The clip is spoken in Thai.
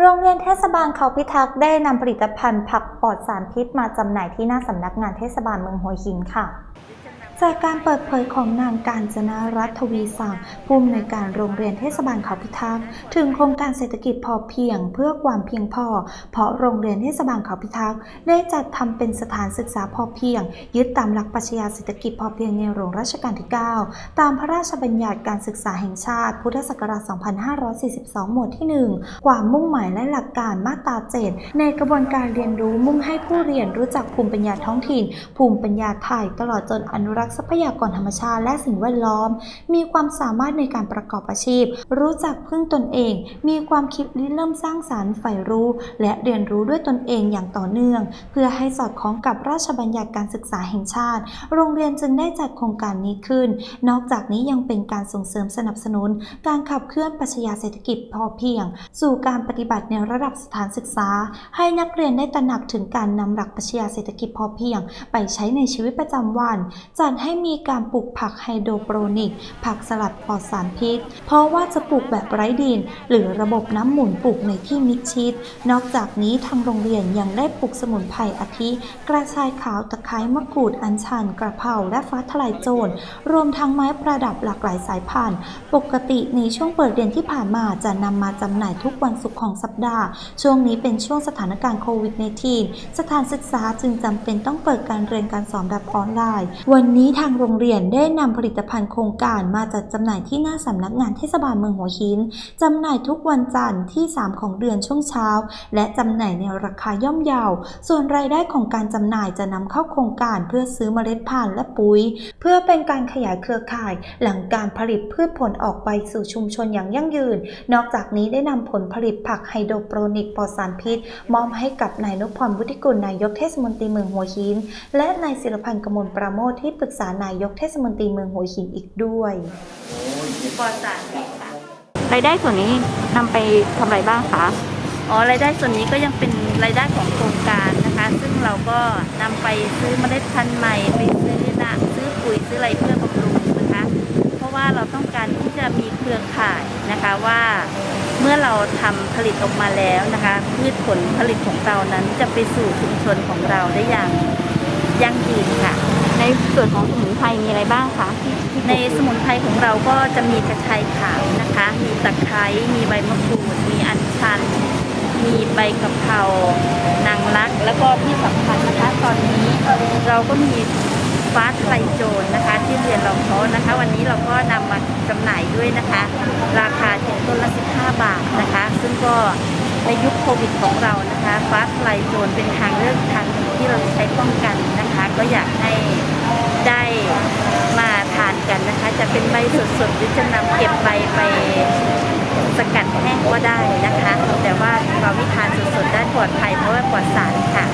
โรงเรียนเทศบาลเขาพิทักษ์ได้นำผลิตภัณฑ์ผักปลอดสารพิษมาจำหน่ายที่หน้าสำนักงานเทศบาลเมืองหัวหินค่ะ จากการเปิดเผยของนางการจนารัตวีศักดิ์ผู้อำนวยการโรงเรียนเทศบาลเขาพิทักษ์ถึงโครงการเศรษฐกิจพอเพียงเพื่อความเพียงพอ เพราะโรงเรียนเทศบาลเขาพิทักษ์ได้จัดทำเป็นสถานศึกษาพอเพียง ยึดตามหลักปรัชญาเศรษฐกิจพอเพียงในหลวงรัชกาลที่ 9 ตามพระราชบัญญัติการศึกษาแห่งชาติ พุทธศักราช 2542 หมวดที่ 1 ความมุ่งหมายและหลักการมาตรา7ในกระบวนการเรียนรู้มุ่งให้ผู้เรียนรู้จักภูมิปัญญาท้องถิ่น ภูมิปัญญาไทยตลอดจนอนุรักษ์ทรัพยากรธรรมชาติและสิ่งแวดล้อม มีความสามารถในการประกอบอาชีพ รู้จักพึ่งตนเอง มีความคิดริเริ่มสร้างสารรค์ใฝ่รู้ และเรียนรู้ด้วยตนเองอย่างต่อเนื่อง เพื่อให้สอดคล้องกับราชบัญญัติการศึกษาแห่งชาติ โรงเรียนจึงได้จัดโครงการนี้ขึ้น นอกจากนี้ยังเป็นการส่งเสริมสนับสนุน การขับเคลื่อนปัชญาเศรษฐกิจพอเพียง สู่การปฏิบัติในระดับสถานศึกษา ให้นักเรียนได้ตระหนักถึงการนำหลักปัชญาเศรษฐกิจพอเพียง ไปใช้ในชีวิตประจำวัน จัดให้มีการปลูกผักไฮโดรโปรนิก ผักสลัดปลอดสารพิษ เพราะว่าจะปลูกแบบไร้ดิน หรือระบบน้ำหมุนปลูกในที่มิดชิด นอกจากนี้ทางโรงเรียนยังได้ปลูกสมุนไพรอาทิ กระชายขาวตะไคร้มะกรูดอัญชัน กระเพราและฟ้าทลายโจร รวมทั้งไม้ประดับหลากหลายสายพันธุ์ ปกติในช่วงเปิดเรียนที่ผ่านมาจะนำมาจำหน่ายทุกวันศุกร์ของสัปดาห์ ช่วงนี้เป็นช่วงสถานการณ์โควิด -19 สถานศึกษาจึงจำเป็นต้องเปิดการเรียนการสอนแบบออนไลน์ วันนี้ทางโรงเรียนได้นำผลิตภัณฑ์โครงการมาจัดจำหน่ายที่หน้าสำนักงานเทศบาลเมืองหัวหินจำหน่ายทุกวันจันทร์ที่ 3 ของเดือนช่วงเช้า และจำหน่ายในราคาย่อมเยาส่วนรายได้ของการจำหน่ายจะนำเข้าโครงการเพื่อซื้อเมล็ดพันธุ์และปุ๋ย เพื่อเป็นการขยายเครือข่าย หลังการผลิตพืชผลออกไปสู่ชุมชนอย่างยั่งยืน นอกจากนี้ได้นำผลผลิตผักไฮโดรโปรนิกปลอดสารพิษ มอบให้กับนายนพพรวุฒิกุลนายกเทศมนตรีเมืองหัวหิน และนายศิรพันธ์กมลประโมทที่ปรึกษานายกเทศมนตรีเมืองหัวหินอีกด้วยปลอดสารพิษค่ะรายได้ส่วนนี้นำไปทำอะไรบ้างคะ อ๋อรายได้ส่วนนี้ก็ยังเป็นรายได้ของโครงการนะคะ ซึ่งเราก็นำไปซื้อเมล็ดพันธุ์ใหม่ไปซื้อนะซื้อปุ๋ยซื้ออะไรเพื่อบำรุงนะคะ เพราะว่าเราต้องการที่จะมีเครือข่ายนะคะว่า เมื่อเราทำผลิตออกมาแล้วนะคะพืชผลผลิตของเรานั้นจะไปสู่ชุมชนของเราได้อย่างยั่งยืนค่ะ ในส่วนของสมุนไพรมีอะไรบ้างคะที่ในสมุนไพรของเราก็จะมีกระชายขาวนะคะ มีตะไคร้มีใบมะกรูด มีอัญชัน มีใบกะเพรานางรัก แล้วก็ที่สำคัญนะคะตอนนี้เราก็มีฟ้าทลายโจรนะคะ ที่เรียนเราเขานะคะ วันนี้เราก็นำมาจำหน่ายด้วยนะคะ ราคาเพียงต้นละ 15 บาทนะคะ ซึ่งก็ในยุคโควิดของเรานะคะ ฟ้าทลายโจรเป็นทางเลือกทางหนึ่งที่เราใช้ป้องกันนะคะ ก็อยากให้ ได้มาทานกันนะคะ จะเป็นใบสดๆหรือจะนำเก็บใบไปสกัดแห้งก็ได้นะคะ แต่ว่าเราไม่ทานสดๆได้ปลอดภัยเพราะว่าปลอดสารค่ะ